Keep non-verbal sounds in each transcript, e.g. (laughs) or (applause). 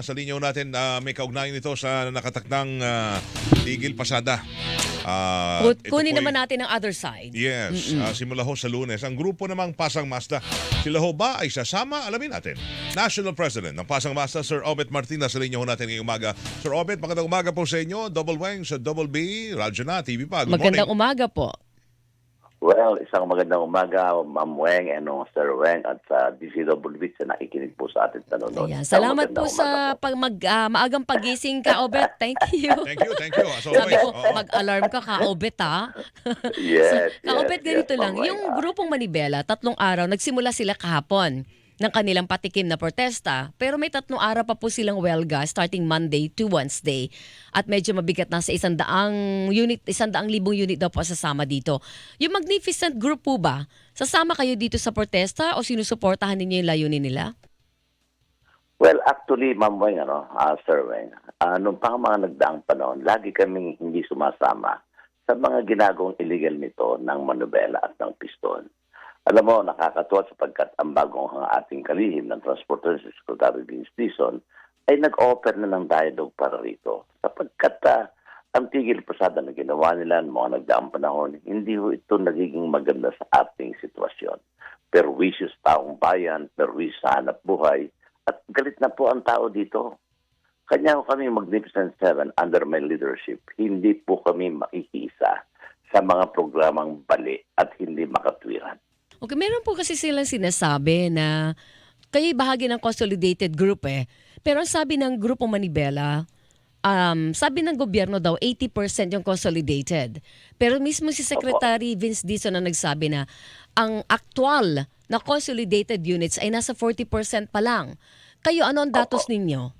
Sa linyaw natin, ah, may kaugnayan ito sa nakatakdang ah, tigil pasada. Ito Kunin naman natin ang other side. Yes, ah, simula ho sa lunes. Ang grupo namang Pasang Masta, sila ho ba ay sasama? Alamin natin. National President ng Pasang Masta, Sir Obet Martinez, sa linyaw natin ngayong umaga. Sir Obet, magandang umaga po sa inyo. Double Wang sa Double B, Radyo na, TV pa. Good Magandang morning. umaga po. Well, isang magandang umaga, Ma'am Weng and no, Sir Weng at sa DCWB sa nakikinig po sa atin nanonood. Isang Salamat po magandang sa po. pag mag, ah, maagang pagising ka, Obet. (laughs) Thank you. Thank you, thank you. As Sabi ko, mag-alarm ka ka, Obet, ha? Yes, (laughs) yes, Ka-Obet, ganito yes, lang. Ma'am Weng. Yung Ah, grupong Manibela, tatlong araw, nagsimula sila kahapon ng kanilang patikim na protesta. Pero may tatlong araw pa po silang welga starting Monday to Wednesday. At medyo mabigat na sa isang daang unit, isang daang libong unit daw po sasama dito. Yung Magnificent Group po ba, sasama kayo dito sa protesta o sinusuportahan ninyo yung layunin nila? Well, actually, Ma'am Weng, ano, ah, Sir Weng, ah, nung pang mga nagdaang panahon, lagi kaming hindi sumasama sa mga ginagawang illegal nito ng manubela at ng piston. Alam mo, nakakatuwa sapagkat ang bagong ating kalihim ng Transportation Secretary Vince ay nag-offer na ng dialogue para rito. Sapagkat ah, ang tigil pasada na ginawa nila ng mga nagdaang panahon, hindi ho ito nagiging maganda sa ating sitwasyon. Perwisyos taong bayan, perwisyos sa hanap buhay, at galit na po ang tao dito. Kanya ho kami Magnificent Seven under my leadership, hindi po kami makikisa sa mga programang bali at hindi makatwiran. Okay, meron po kasi silang sinasabi na kayo bahagi ng consolidated group eh. Pero ang sabi ng Grupo Manibela, um, sabi ng gobyerno daw 80% yung consolidated. Pero mismo si Secretary Vince Dizon na nagsabi na ang actual na consolidated units ay nasa 40% pa lang. Kayo, ano ang datos ninyo?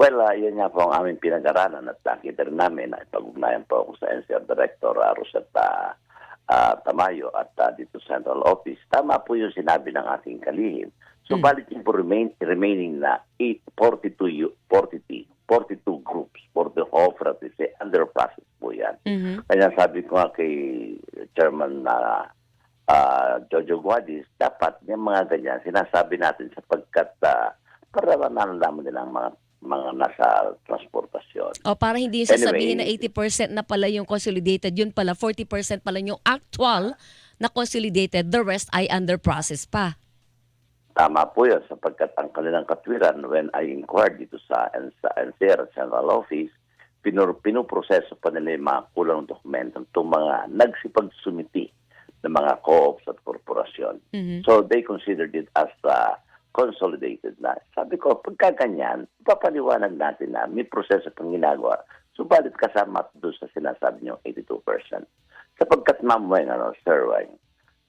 Well, uh, yun nga po ang aming pinag-aralan at nakita rin namin na ipag-ugnayan po ako sa NCR Director uh, Rosetta uh, Tamayo at uh, dito sa Central Office. Tama po yung sinabi ng ating kalihim. So, balik yung remain, remaining na 8, 42, u- 42, 42 groups for the cooperatives, eh, under process po yan. Mhm. Kaya sabi ko nga kay Chairman na ah, Jojo Guadis, dapat yung mga ganyan, sinasabi natin sapagkat uh, para nalalaman nila ang mga, mga nasa transportasyon. O para hindi yung sasabihin na 80% na pala yung consolidated, yun pala 40% pala yung actual na consolidated, the rest ay under process pa. Tama po yun sapagkat ang kanilang katwiran when I inquired dito sa, sa NCR Central Office, pinur, pinuproseso pa nila yung mga kulang dokumento itong mga nagsipagsumiti ng mga co-ops at korporasyon. Mhm. So they considered it as uh, consolidated na. Sabi ko, pagka ganyan, papaliwanag natin na may proseso pang ginagawa. Subalit kasama doon sa sinasabi niyo 82%. Sapagkat Ma'am Weng, ano, Sir Weng,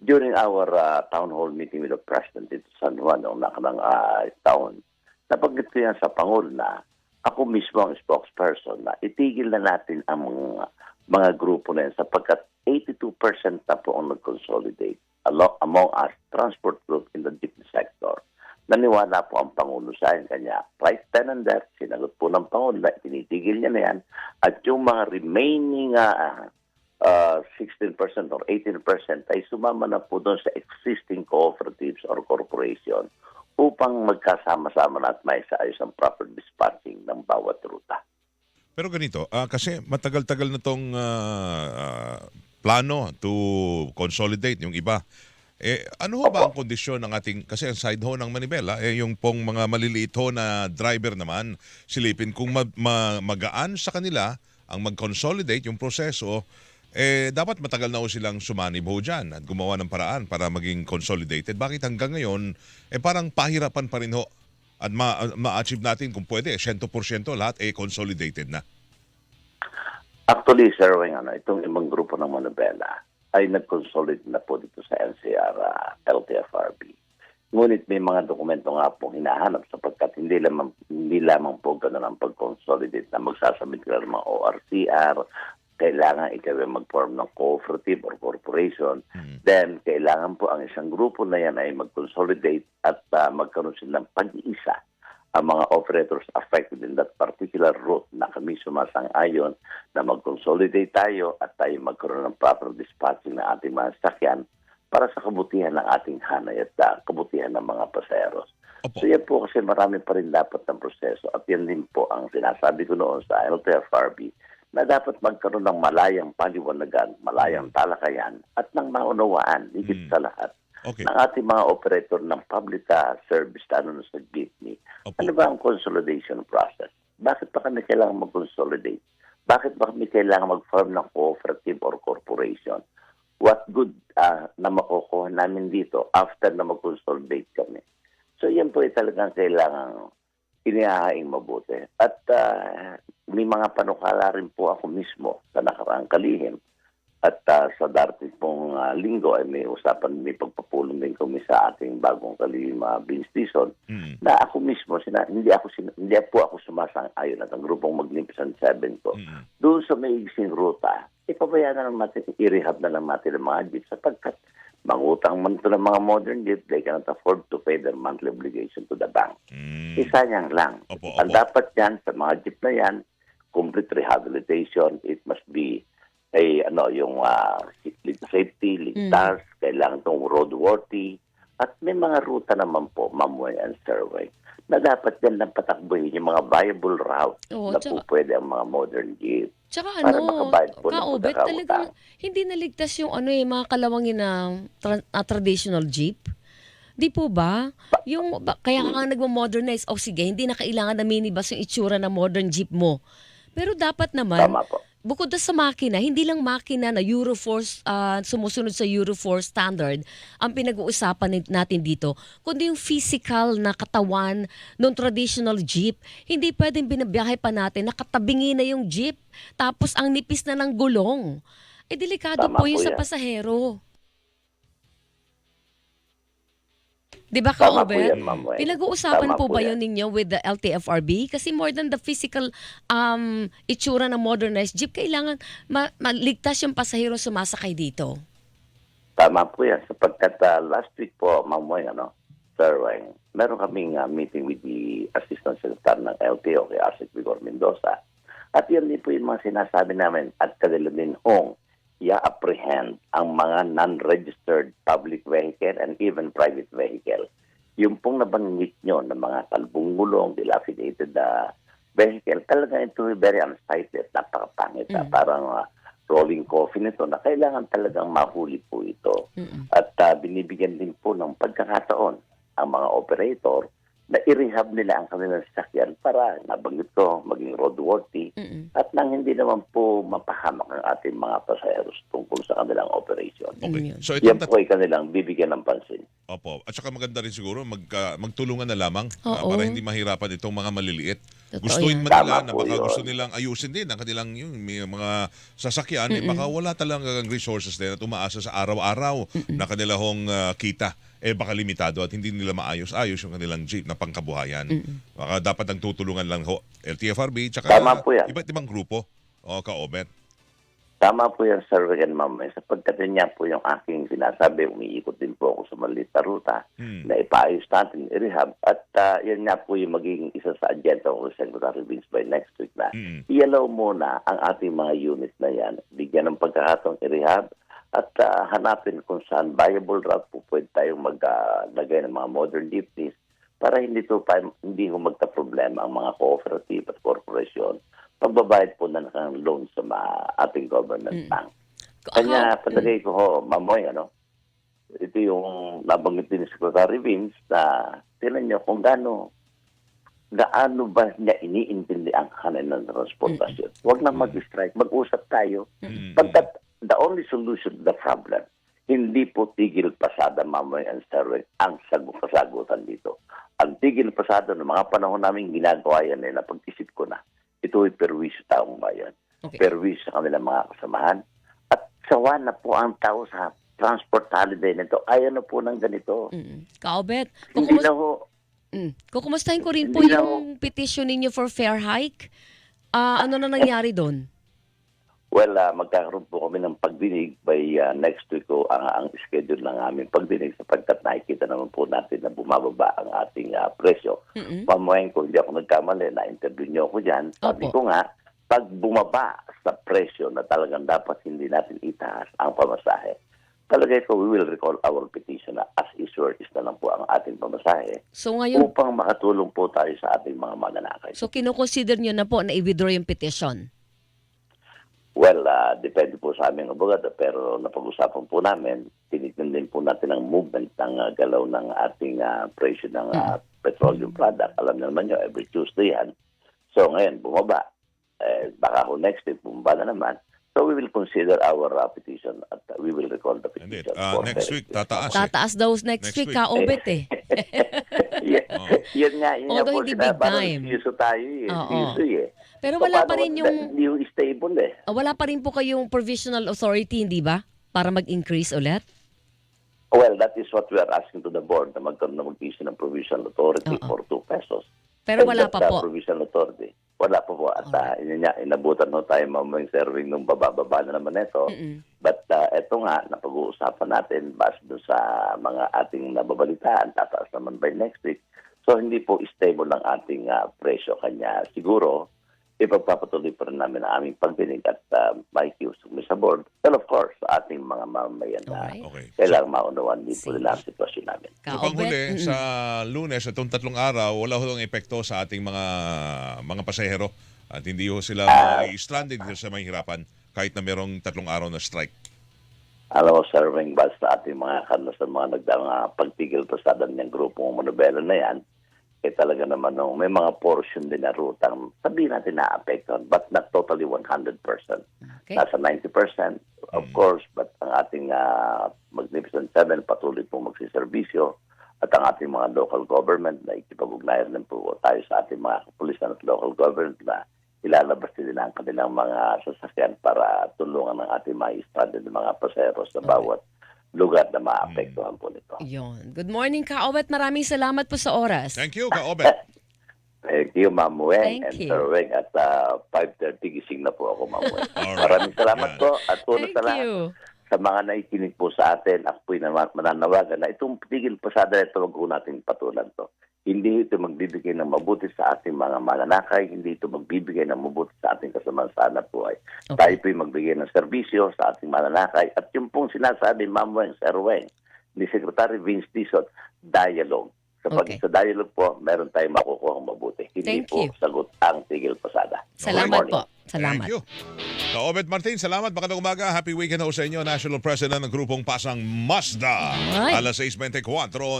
during our uh, town hall meeting with the President dito sa San Juan noong nakarang uh, taon, nabanggit ko yan sa Pangulo na ako mismo ang spokesperson na itigil na natin ang mga, mga grupo na yan sapagkat 82% na po ang nag-consolidate among us transport group in the jeepney sector. Naniwala po ang Pangulo sa kanya. And there, sinagot po ng Pangulo na tinitigil niya na yan. At yung mga remaining uh, uh, 16% or 18% ay sumama na po doon sa existing cooperatives or corporation upang magkasama-sama na at may saayos ang proper dispatching ng bawat ruta. Pero ganito, ah, kasi matagal-tagal na tong ah, ah, plano to consolidate yung iba. Eh, ano ho ba ang kondisyon ng ating, kasi ang side ho ng Manibela, eh, yung pong mga maliliit ho na driver naman, silipin kung ma- ma- magaan sa kanila ang mag-consolidate yung proseso, eh, dapat matagal na ho silang sumanib ho dyan at gumawa ng paraan para maging consolidated. Bakit hanggang ngayon, eh parang pahirapan pa rin ho at ma- ma-achieve natin kung pwede, 100% lahat eh consolidated na. Actually, Sir Weng, ano, itong ibang grupo ng Monobela ay nag-consolidate na po dito sa NCR uh, LTFRB. Ngunit may mga dokumento nga po hinahanap sapagkat hindi lamang, hindi lamang po ganun ang pag-consolidate na magsasabit ka ng mga ORCR, kailangan ikaw ay mag-form ng cooperative or corporation. Then, kailangan po ang isang grupo na yan ay mag-consolidate at uh, magkaroon sila ng pag-iisa ang mga operators affected in that particular route na kami sumasang-ayon na mag-consolidate tayo at tayo magkaroon ng proper dispatching ng ating mga sakyan para sa kabutihan ng ating hanay at uh, kabutihan ng mga paseros. Opo. So yan po kasi marami pa rin dapat ng proseso at yan din po ang sinasabi ko noon sa LTFRB na dapat magkaroon ng malayang paliwanagan, malayang talakayan at ng maunawaan higit Mm. sa lahat Okay. ng ating mga operator ng public uh, service na sa jeepney. Opo. Ano ba ang consolidation process? Bakit pa kami kailangan mag-consolidate? Bakit ba kami kailangan mag-form ng cooperative or corporation? What good ah, na makukuha namin dito after na mag-consolidate kami? So yan po ay talagang kailangan inihahaing mabuti. At ah, may mga panukala rin po ako mismo sa nakaraang kalihim. At ah, sa darating pong ah, linggo ay may usapan, may pagpapulong din kami sa ating bagong kalihim uh, bean season Mm. na ako mismo, sina, hindi ako sina, hindi po ako sumasang-ayon at ang grupong Magnificent Seven ko. Mm. Doon sa may igsing ruta, ipabayaan na lang natin, i-rehab na lang natin ang mga jeep sapagkat mangutang man ito ng mga modern jeep, they cannot afford to pay their monthly obligation to the bank. Mm. Isayang lang. Opo, Ang opo. dapat yan sa mga jeep na yan, complete rehabilitation, it must be ay ano yung uh, safety, ligtas, kailangan tong roadworthy at may mga ruta naman po, Mamoy and Sirway, na dapat yan lang patakbuhin yung mga viable route Oo, na tsaka- po pwede ang mga modern jeep. Tsaka Para ano, po ng kaobet talagang hindi naligtas yung ano eh, mga kalawangin na tra- ah, traditional jeep. Di po ba? Yung, ba- kaya ka nga nagmo-modernize, o sige, hindi na kailangan na minibus yung itsura ng modern jeep mo. Pero dapat naman, Tama po. Bukod sa makina, hindi lang makina na Euro 4, ah, sumusunod sa Euro 4 standard ang pinag-uusapan natin dito, kundi yung physical na katawan ng traditional jeep. Hindi pwedeng binabiyahe pa natin, nakatabingi na yung jeep, tapos ang nipis na ng gulong. Eh, delikado Tama po yun po sa pasahero. Di ba, Tama po Kaobet? yan, Ma'am Wen. Pinag-uusapan Tama po ba yan. yun ninyo with the LTFRB? Kasi more than the physical um, itsura ng modernized jeep, kailangan ma- maligtas yung pasahero sumasakay dito. Tama po yan. Sapagkat ah, last week po, Ma'am Moy, ano, Sir Wayne, meron kaming ah, meeting with the Assistant Secretary ng LTO kay Arsic Vigor Mendoza. At yan din po yung mga sinasabi namin at kanila din hong i-apprehend ang mga non-registered public vehicle and even private vehicle. Yung pong nabanggit nyo ng mga kalbong gulong, dilapidated na vehicle, talaga ito very unsightly at napakapangit. na Parang ah, rolling coffin ito na kailangan talagang mahuli po ito. Mm-mm. At ah, binibigyan din po ng pagkakataon ang mga operator na i-rehab nila ang kanilang sasakyan para nabanggit ko maging roadworthy Mm-mm. at nang hindi naman po mapahamak ang ating mga pasaheros tungkol sa kanilang operation. Okay. So Yan itong tat- po ay kanilang bibigyan ng pansin. Opo. At saka maganda rin siguro magka, magtulungan na lamang ah, Oo. para hindi mahirapan itong mga maliliit. Totoo Gustuin yan. man nila Tama na po baka yun. gusto nilang ayusin din ang kanilang yung may mga sasakyan, eh, baka wala talagang resources din at umaasa sa araw-araw na kanilang ah, kita eh baka limitado at hindi nila maayos-ayos yung kanilang jeep na pangkabuhayan. Baka dapat ang tutulungan lang ho LTFRB tsaka Tama po yan. iba't ibang grupo o kaobet. Tama po yan, Sir and Ma'am. Eh, Sapagkat nga po yung aking sinasabi, umiikot din po ako sa maliit na ruta Hmm. na ipaayos natin, i-rehab. At ah, yan nga po yung magiging isa sa agenda ko Secretary Vince by next week na Mm. i-allow muna ang ating mga unit na yan, bigyan ng pagkakataong i-rehab at ah, hanapin kung saan viable route po pwede tayong maglagay ng mga modern jeepneys para hindi to pa, hindi ho magka-problema ang mga cooperative at corporation pagbabayad po na ng loan sa mga ating government bank. Kanya, palagay ko ho, Mamoy, ano, ito yung nabanggit din ni Secretary Vince na tinan nyo kung gaano gaano ba niya iniintindi ang kanilang transportasyon. Huwag na mag-strike, mag-usap tayo. Mm. Pagkat the only solution to the problem, hindi po tigil pasada, mamoy and steroid, ang sagu- kasagutan dito. Ang tigil pasada ng mga panahon namin ginagawa yan eh, napag-isip ko na. Ito ay perwisyo taong bayan. Okay. Perwisyo sa kanilang mga kasamahan. At sawa na po ang tao sa transport holiday nito. Ayaw na po ng ganito. Mm. Kaobet, Hindi kukumus- na ho, mm. kukumustahin ko rin po Hindi yung petition ninyo for fair hike. Ah, ano na nangyari doon? Well, ah, magkakaroon po kami ng pagdinig by ah, next week ko ang, ang schedule ng aming pagdinig sapagkat nakikita naman po natin na bumababa ang ating ah, presyo. Mm-mm. Pamuhin ko, hindi ako nagkamali, na-interview niyo ako dyan. Sabi Opo. ko nga, pag bumaba sa presyo na talagang dapat hindi natin itaas ang pamasahe, talagay ko we will recall our petition na as issuer is na lang po ang ating pamasahe So ngayon, upang makatulong po tayo sa ating mga mananakay. so kinukonsider nyo na po na i-withdraw yung petition? Well, ah, depende po sa aming abogado pero napag-usapan po namin, tinignan din po natin ang movement ng ah, galaw ng ating ah, presyo ng ah, petroleum product. Alam na naman nyo, every Tuesday yan. So ngayon, bumaba. Eh, baka ho next week, bumaba na naman. So we will consider our ah, petition at ah, we will recall the petition. Ah, for next week, tataas. eh. Tataas daw next, Next week, week. kaobet eh. (laughs) yan, Oo. yan nga, yun nga Although po hindi big parang time. excuse tayo eh. Excuse eh. Pero So, wala pa paano- rin yung Hindi yung stable eh. ah, wala pa rin po kayong provisional authority, hindi ba? Para mag-increase ulit? Well, that is what we are asking to the board na magkaroon na mag-issue ng provisional authority Oo. for 2 pesos. Pero And wala pa po. provisional authority. Wala pa po. At uh, yun nga, inabutan no tayo mamayang serving nung bababa na naman ito. Mm-mm. But uh, eto nga, napag-uusapan natin base doon sa mga ating nababalitaan, tataas naman by next week. So hindi po stable ang ating uh, presyo. Kanya siguro, ipagpapatuloy pa rin namin ang aming pagdinig at uh, makikiusap kami sa board. And of course, sa ating mga mamamayan na Alright. Okay. kailangan maunawaan din po nila ang sitwasyon namin. So panghuli, sa lunes, itong tatlong araw, wala ho epekto sa ating mga mga pasahero at hindi ho sila stranded dito sa mahihirapan kahit na merong tatlong araw na strike. alam mo, Sir Wing, basta sa ating mga kanasan, mga nagdang uh, pagtigil pasada ng grupong manobela na yan, eh talaga naman no, may mga portion din na rutang sabihin natin na apektuhan, but not totally 100%. Okay. Nasa 90%, of course, but ang ating uh, Magnificent Seven patuloy pong magsiservisyo at ang ating mga local government na ikipag-ugnayan din po tayo sa ating mga kapulisan at local government na ilalabas din nila ang kanilang mga sasakyan para tulungan ng ating mga stranded mga paseros sa bawat lugar na maapektuhan po nito. Yun. Good morning, Kaobet. Maraming salamat po sa oras. Thank you, Kaobet. (laughs) Thank you, Ma'am Weng Thank and you. Sir Weng. At uh, 5.30 gising na po ako, Ma'am Weng. (laughs) Alright. Maraming salamat po. At una Thank sa lahat, you. sa mga naikinig po sa atin, ako po'y naman- mananawagan na itong tigil pasada ito, wag po natin patulan to. Hindi ito magbibigay ng mabuti sa ating mga mananakay, hindi ito magbibigay ng mabuti sa ating kasamaan sa hanap buhay. Okay. Tayo po'y magbigay ng serbisyo sa ating mananakay. At yung pong sinasabi, Ma'am Weng, Sir Weng, ni Secretary Vince Dizon, dialogue. Kapag Okay. sa dialogue po, meron tayong makukuha mabuti. Hindi Thank po you. sagot ang tigil pasada. Salamat po. Salamat. Thank you. Kaobet Martin, salamat. Magandang umaga. Happy weekend ho sa inyo. National President ng grupong Pasang Mazda. Alright. Alas 6.24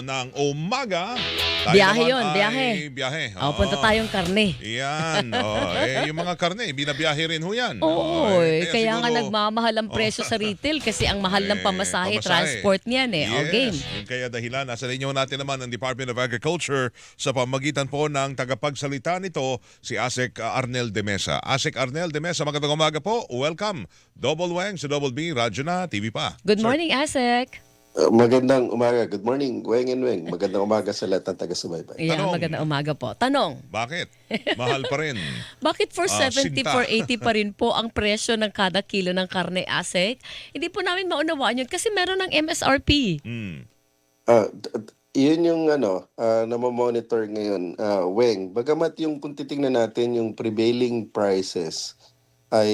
ng umaga. Tayo Biyahe yun, ay biyahe. Biyahe. Oh, punta Oo. tayong karne. Yan. Oh, eh, yung mga karne, binabiyahe rin ho yan. Oo, Oh, eh, kaya nga siguro- nagmamahal ang presyo sa (laughs) retail kasi ang mahal ng Eh, pamasahe, pamasahe. transport niyan eh. O Yes, game. yun kaya dahilan. Nasa linyo natin naman ang Department of Agriculture sa pamagitan po ng tagapagsalita nito, si Asek uh, Arnel de Mesa. Asek Arnel de Mesa, magandang umaga po. Welcome. Double Wang sa Double B, Radyo na, TV pa. Good Sir. morning, Asek. Uh, magandang umaga. Good morning, Weng and Weng. Magandang umaga sa lahat ng taga-subaybay. Yeah, Tanong. magandang umaga po. Tanong, Bakit? Mahal pa rin. (laughs) bakit for Ah, 70, sinta. for 80 pa (laughs) rin po ang presyo ng kada kilo ng karne, Asek? Hindi po namin maunawaan yun kasi meron ng MSRP. Hmm. Ah, d- d- yun yung ano, uh, monitor ngayon, uh, Weng. Bagamat yung kung titingnan natin yung prevailing prices ay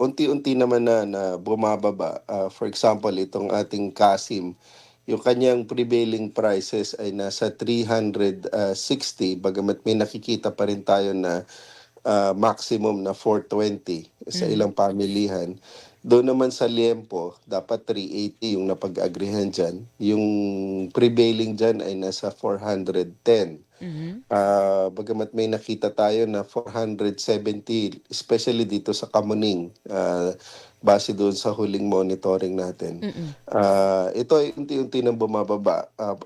unti-unti naman na, na bumababa. Ah, for example, itong ating Kasim, yung kanyang prevailing prices ay nasa 360 bagamat may nakikita pa rin tayo na ah, maximum na 420 sa ilang pamilihan. Doon naman sa liempo, dapat 380 yung napag-agrihan dyan. Yung prevailing dyan ay nasa 410. Mhm. Ah, bagamat may nakita tayo na 470, especially dito sa Kamuning, ah, base doon sa huling monitoring natin. Mm-mm. Ah, ito ay unti-unti nang bumababa. From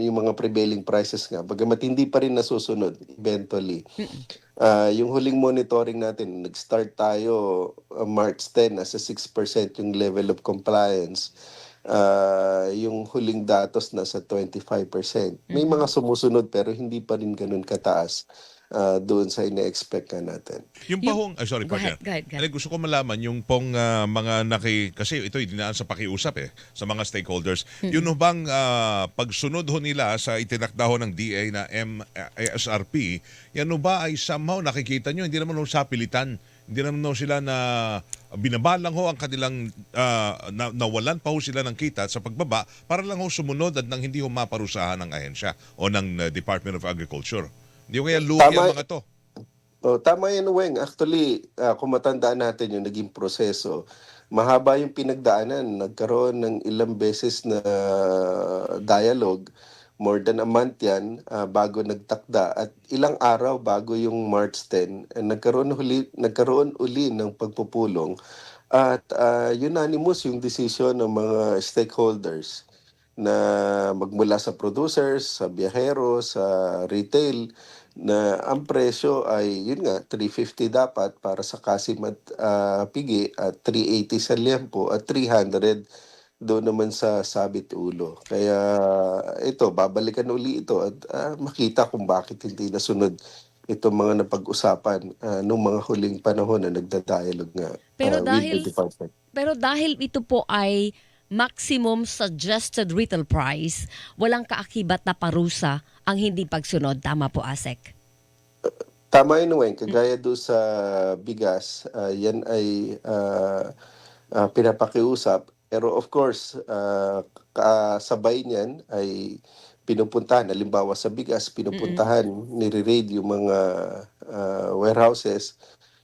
yung mga prevailing prices nga. Bagamat hindi pa rin nasusunod eventually. Ah, yung huling monitoring natin, nag-start tayo ah, March 10, nasa 6% yung level of compliance. Ah, yung huling datos nasa 25%. May mga sumusunod pero hindi pa rin ganun kataas ah, doon sa ine-expect ka natin. Yung pahong, ay sorry, Go partner. ahead, go ahead, go ahead. Gusto ko malaman yung pong ah, mga naki, kasi ito ay dinaan sa pakiusap eh, sa mga stakeholders. Yun ho bang ah, pagsunod ho nila sa itinakda ho ng DA na MSRP, yan ho ba ay somehow nakikita nyo, hindi naman ho sa pilitan, hindi naman ho sila na binaba lang ho ang kanilang ah, na, nawalan pa ho sila ng kita sa pagbaba para lang ho sumunod at nang hindi ho maparusahan ng ahensya o ng ah, Department of Agriculture. Hindi ho kaya lugi Tama. ang mga to. Oh, tama yan, Weng. Actually, ah, kung matandaan natin yung naging proseso, mahaba yung pinagdaanan. Nagkaroon ng ilang beses na dialogue. More than a month yan ah, bago nagtakda at ilang araw bago yung March 10 eh, nagkaroon huli nagkaroon uli ng pagpupulong at ah, unanimous yung decision ng mga stakeholders na magmula sa producers, sa biyahero, sa retail na ang presyo ay yun nga 350 dapat para sa kasim at ah, pigi at 380 sa liempo at 300 doon naman sa sabit ulo. Kaya ito babalikan uli ito at ah, makita kung bakit hindi nasunod itong mga napag-usapan ah, nung mga huling panahon na nagda-dialogue nga Pero ah, with dahil- the department. Pero dahil ito po ay maximum suggested retail price, walang kaakibat na parusa ang hindi pagsunod. Tama po, Asek. Tama yun, Weng. Kagaya doon sa bigas, ah, yan ay ah, ah, pinapakiusap. Pero of course, ah, kasabay niyan ay pinupuntahan. Halimbawa sa bigas, pinupuntahan, nire-raid yung mga ah, warehouses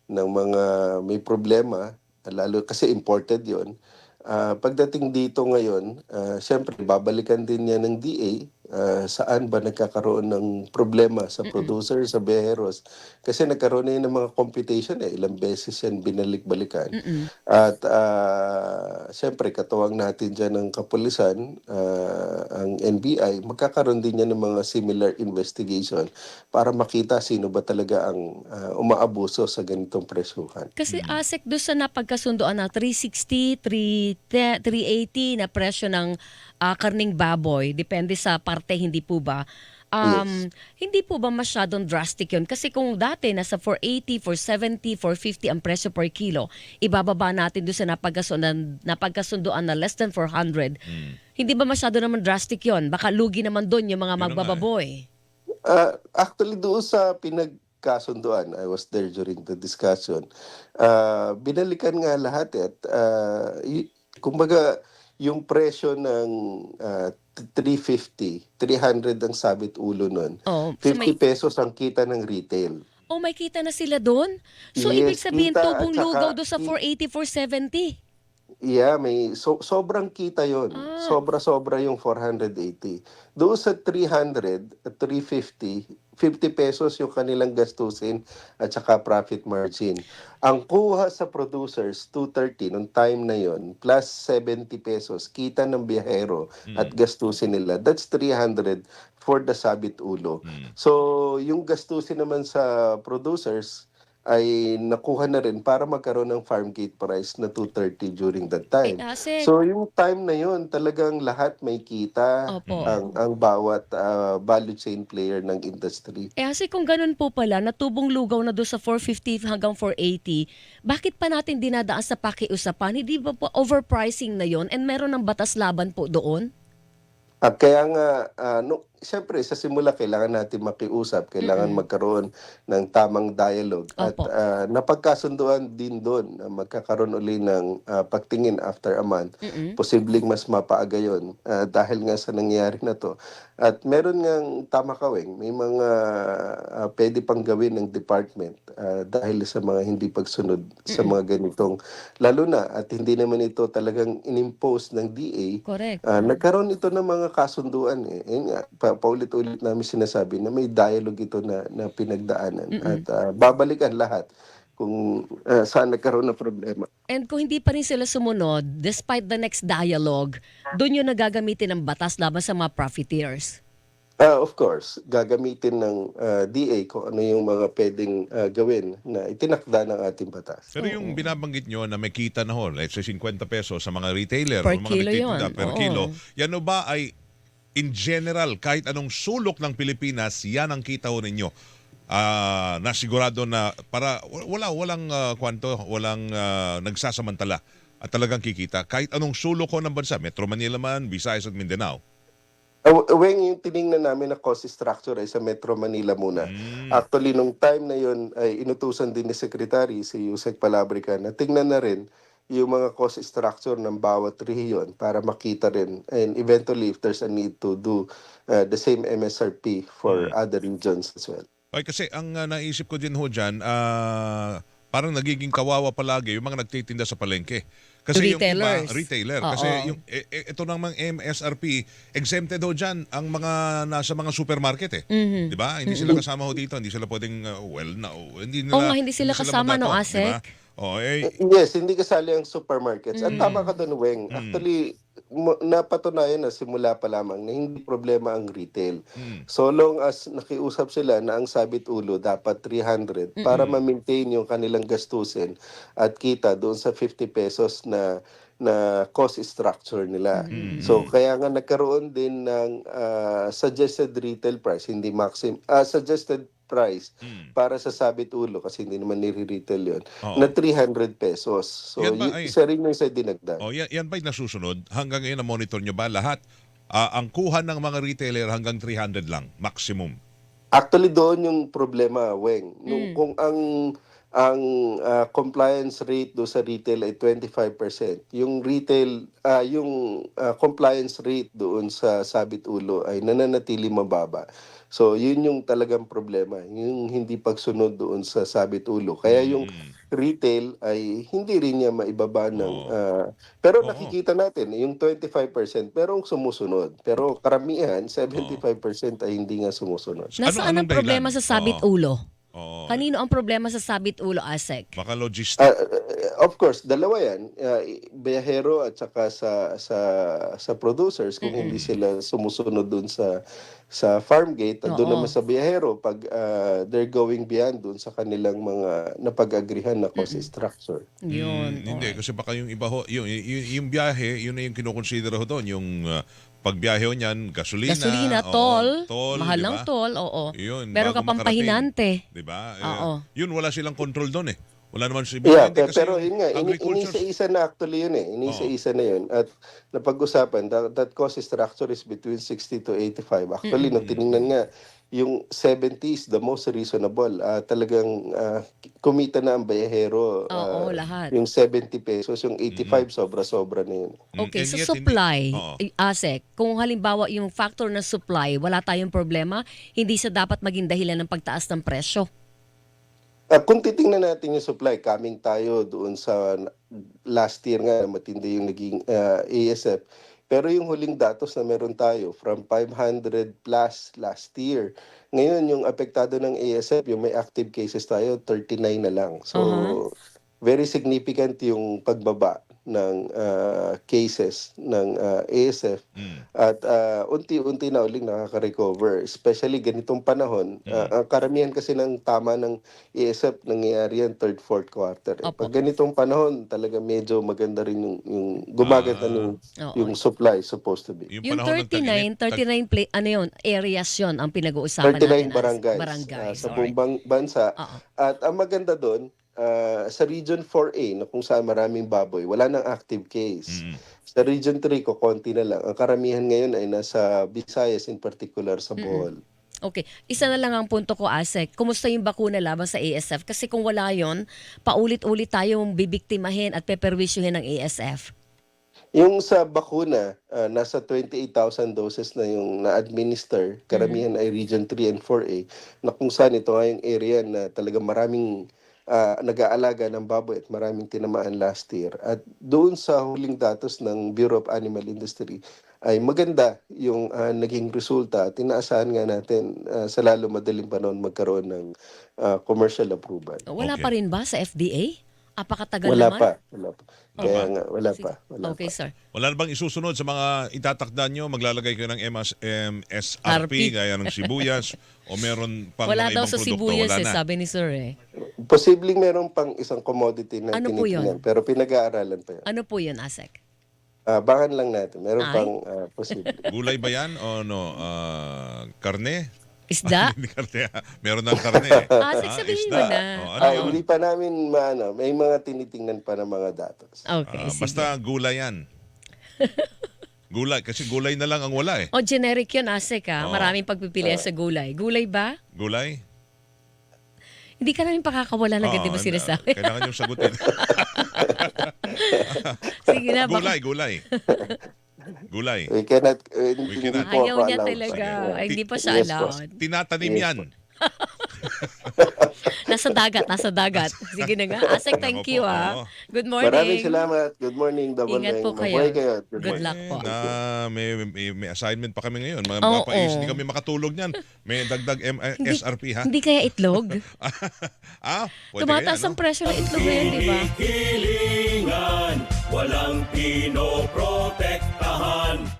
ng mga may problema, lalo kasi imported yon Ah, pagdating dito ngayon, ah, syempre babalikan din yan ng DA ah, saan ba nagkakaroon ng problema sa producer, sa beheros. Kasi nagkaroon na yun ng mga computation eh. Ilang beses yan binalik-balikan. Mm-mm. At ah, syempre katuwang natin dyan ng kapulisan, ah, ang NBI, magkakaroon din yan ng mga similar investigation para makita sino ba talaga ang ah, umaabuso sa ganitong presyuhan. Kasi Asek, doon sa napagkasundoan na 360, 3, 380 na presyo ng ah, karning baboy, depende sa parte, hindi po ba? Um, Hindi po ba masyadong drastic yun? Kasi kung dati nasa 480, 470, 450 ang presyo per kilo, ibababa natin doon sa napagkasundoan, napagkasundoan na less than 400. Hindi ba masyado naman drastic yon? Baka lugi naman doon yung mga Yun eh. magbababoy. Uh, actually, doon sa pinagkasunduan, I was there during the discussion, uh, binalikan nga lahat eh. At, uh, y- kumbaga, yung presyo ng uh, 350, 300 ang sabit ulo nun. Oh, so 50 may, pesos ang kita ng retail. oh, may kita na sila doon? So, Yes, ibig sabihin, kita tubong saka lugaw doon sa i- 480, 470. Yeah, may so, sobrang kita yon. Ah. Sobra-sobra yung 480. Doon sa 300 at 350, 50 pesos yung kanilang gastusin at saka profit margin. Ang kuha sa producers, 230 nung time na yon plus 70 pesos kita ng biyahero at gastusin nila. That's 300 for the sabit ulo. Mm. So, yung gastusin naman sa producers ay nakuha na rin para magkaroon ng farm gate price na 230 during that Eh, time. Asek, So yung time na yun, talagang lahat may kita Opo. ang ang bawat ah, value chain player ng industry. Eh kasi kung ganun po pala, natubong lugaw na doon sa 450 hanggang 480, bakit pa natin dinadaan sa pakiusapan? Hindi ba po overpricing na yon and meron ng batas laban po doon? At kaya nga, ah, no, siyempre sa simula kailangan natin makiusap, kailangan magkaroon ng tamang dialogue. At Opo. ah, napagkasunduan din doon na magkakaroon uli ng ah, pagtingin after a month. Mm-mm. posibleng mas mapaaga yun ah, dahil nga sa nangyari na to. At meron ngang tama kaweng, may mga ah, pwede pang gawin ng department ah, dahil sa mga hindi pagsunod sa mga ganitong, lalo na at hindi naman ito talagang inimpose ng DA, Correct. Ah, nagkaroon ito ng mga kasunduan eh. Ayun nga, pa, paulit-ulit namin sinasabi na may dialogue ito na, na pinagdaanan at ah, babalikan lahat kung ah, saan nagkaroon ng problema. And kung hindi pa rin sila sumunod, despite the next dialogue, doon yung nagagamitin ng batas laban sa mga profiteers. Ah, of course, gagamitin ng ah, DA kung ano yung mga pwedeng ah, gawin na itinakda ng ating batas. Pero yung binabanggit nyo na may kita na ho, let's say 50 pesos sa mga retailer Per o mga kilo nagtitinda yun, per oo. kilo, yan ba ay in general, kahit anong sulok ng Pilipinas, yan ang kita ho ninyo? Ah, na sigurado na para wala walang ah, kwanto, walang ah, nagsasamantala at talagang kikita kahit anong sulok ho ng bansa, Metro Manila man, Visayas at Mindanao. Uh, Weng, yung tiningnan namin na cost structure ay sa Metro Manila muna. Mm. Actually, nung time na yun ay inutusan din ni Secretary si Yusek Palabrica na tingnan na rin yung mga cost structure ng bawat rehiyon para makita rin and eventually if there's a need to do uh, the same MSRP for Mm. other regions as well. Ay, kasi ang uh, naisip ko din ho dyan, ah, parang nagiging kawawa palagi yung mga nagtitinda sa palengke. Kasi Retailers. yung iba, retailer. Oo. Kasi yung, eh, eh, ito namang MSRP, exempted ho dyan ang mga nasa mga supermarket eh. Mhm. Di ba? Hindi sila kasama ho dito. Hindi sila pwedeng, uh, well, na, hindi nila, Oo nga, hindi sila kasama, no, mandato, di ba? Asek? Oh, eh, Yes, hindi kasali ang supermarkets. At Mm. tama ka doon, Weng. Mm. Actually, mo- napatunayan na simula pa lamang na hindi problema ang retail. mm, So long as nakiusap sila na ang sabit ulo dapat 300 para ma-maintain yung kanilang gastusin at kita doon sa 50 pesos na na cost structure nila. Mm. So kaya nga nagkaroon din ng ah, suggested retail price, hindi maximum ah, suggested price mm. para sa sabit ulo kasi hindi naman nire-retail 'yon Oo. na 300 pesos. So Yan ba y- ay- isa rin yung sa dinagdag. Oh, yan, yan ba'y nasusunod? Hanggang ngayon, na-monitor nyo ba lahat? Ah, ang kuha ng mga retailer hanggang 300 lang, maximum. Actually doon yung problema, Weng. Nung Mm. kung ang ang ah, compliance rate do sa retail ay 25%. Yung retail ah, yung ah, compliance rate doon sa sabit ulo ay nananatili mababa. So yun yung talagang problema, yung hindi pagsunod doon sa sabit ulo. Kaya yung Mm. retail ay hindi rin niya maibaba ng ah, pero nakikita natin yung 25% pero sumusunod. Pero karamihan 75% ay hindi nga sumusunod. Nasaan Ano- ang anong problema sa sabit Oo. ulo? Oo. Kanino ang problema sa sabit ulo, Asek? Baka logistic. Ah, ah, of course, dalawa 'yan. Ah, biyahero at saka sa sa sa producers kung hindi sila sumusunod dun sa sa farm gate at doon Oo. naman sa biyahero pag ah, they're going beyond dun sa kanilang mga napag-agrihan na cost structure. Yun. Mm, hindi, kasi baka yung iba ho, yung, yung, yung biyahe, yun na yung kinukonsider ho doon. Yung uh, pagbiyahe niyan, gasolina. Gasolina, oo, toll. toll, Mahal di ng toll, oo. Yun, Meron bago ka pang makarating. pahinante. Di ba? Eh, Oo. Yun, wala silang control doon eh. Wala naman si Yeah, hindi, pe- pero yun nga, ini- inisa-isa na actually yun eh. Inisa-isa na yun. At napag-usapan, that, that cost structure is between 60 to 85. Actually, nung tinignan nga, yung 70 is the most reasonable. Ah, talagang ah, kumita na ang bayahero. Oo, ah, lahat. Yung 70 pesos, yung 85, sobra-sobra na yun. Mm, Okay, and so yet hindi- supply, Oo. eh, Asek, kung halimbawa yung factor na supply, wala tayong problema, hindi sa dapat maging dahilan ng pagtaas ng presyo. Ah, kung titingnan natin yung supply, coming tayo doon sa last year nga, matindi yung naging ah, ASF. Pero yung huling datos na meron tayo, from 500 plus last year, ngayon yung apektado ng ASF, yung may active cases tayo, 39 na lang. So, Uh-huh. very significant yung pagbaba ng ah, cases ng ah, ASF Mm. at ah, unti-unti na uling nakaka-recover. Especially ganitong panahon, Mm. ang karamihan kasi ng tama ng ESF nangyayari yan third, fourth quarter. eh. Opo. Pag ganitong panahon, talaga medyo maganda rin yung, yung gumaganda Ah. yung, Oo. yung supply supposed to be. Yung panahon ng tag-init, 39, tag- 39 pla- ano yun, areas yun ang pinag-uusapan 39 natin. Asek. barangays, Barangays, sa alright. buong bang- bansa. Oo. At ang maganda doon, ah, sa Region 4A, na kung saan maraming baboy, wala nang active case. Mm. Sa Region 3 ko, konti na lang. Ang karamihan ngayon ay nasa Visayas, in particular sa Bohol. Okay. Isa na lang ang punto ko, Asek. Kumusta yung bakuna laban sa ASF? Kasi kung wala yon, paulit-ulit tayong bibiktimahin at peperwisyuhin ng ASF. Yung sa bakuna, ah, nasa 28,000 doses na yung na-administer. Karamihan ay Region 3 and 4A na kung saan ito nga yung area na talaga maraming ah, nag-aalaga ng baboy at maraming tinamaan last year. At doon sa huling datos ng Bureau of Animal Industry ay maganda yung ah, naging resulta at inaasahan nga natin ah, sa lalo madaling panahon magkaroon ng ah, commercial approval. Wala Okay. pa rin ba sa FDA? Apakatagal Wala naman. pa, wala pa. Kaya pa? nga, wala pa. Wala Okay, pa. sir. Wala na bang isusunod sa mga itatakda nyo? Maglalagay kayo ng MS, MSRP RP. gaya ng sibuyas o meron pang Wala mga daw ibang sa produkto? sibuyas Wala eh, na. sabi ni sir eh. Posibleng meron pang isang commodity na Ano po tinitingnan, yun? pero pinag-aaralan pa yun. Ano po yun, Asek? Ah, bakan lang natin. Meron Ay. pang ah, posible. (laughs) Gulay ba yan o no? Ah, karne? Isda? (laughs) Hindi karne. ah. Meron ng karne. Asek, Ah, sabihin isda. mo na. Oh, ano Ay, yun? hindi pa namin maano, may mga tinitingnan pa ng mga datos. Okay, Ah, sige. basta gulay yan. (laughs) Gulay, kasi gulay na lang ang wala eh. O generic yun, Asek ha. Oo. Maraming pagpipilian sa gulay. Gulay ba? Gulay? Hindi ka namin pakakawalan agad, Oo, di ba and, sinasabi? ah, Kailangan yung sagutin. (laughs) Sige na, baka gulay, gulay. Gulay. We cannot, eh, We hindi cannot. po Ayaw ako niya allowed. talaga. Sige. Ay, hindi pa siya Yes, boss. allowed. Tinatanim Yes, yan. (laughs) Nasa dagat, nasa dagat. Sige na nga. (laughs) Asek, thank you oo. Good morning. Maraming salamat. Good morning, Double Ingat po kayo. Mabuhay kayo. Good Good morning. luck po. Na may, may, may assignment pa kami ngayon. Mga Oo. mapais, hindi kami makatulog niyan. May dagdag M- Hindi- SRP ha. Hindi kaya itlog? (laughs) ah, pwede Tumataas kaya, ang no? presyo ng itlog ngayon, di ba? Hilingan, walang pinoprotektahan.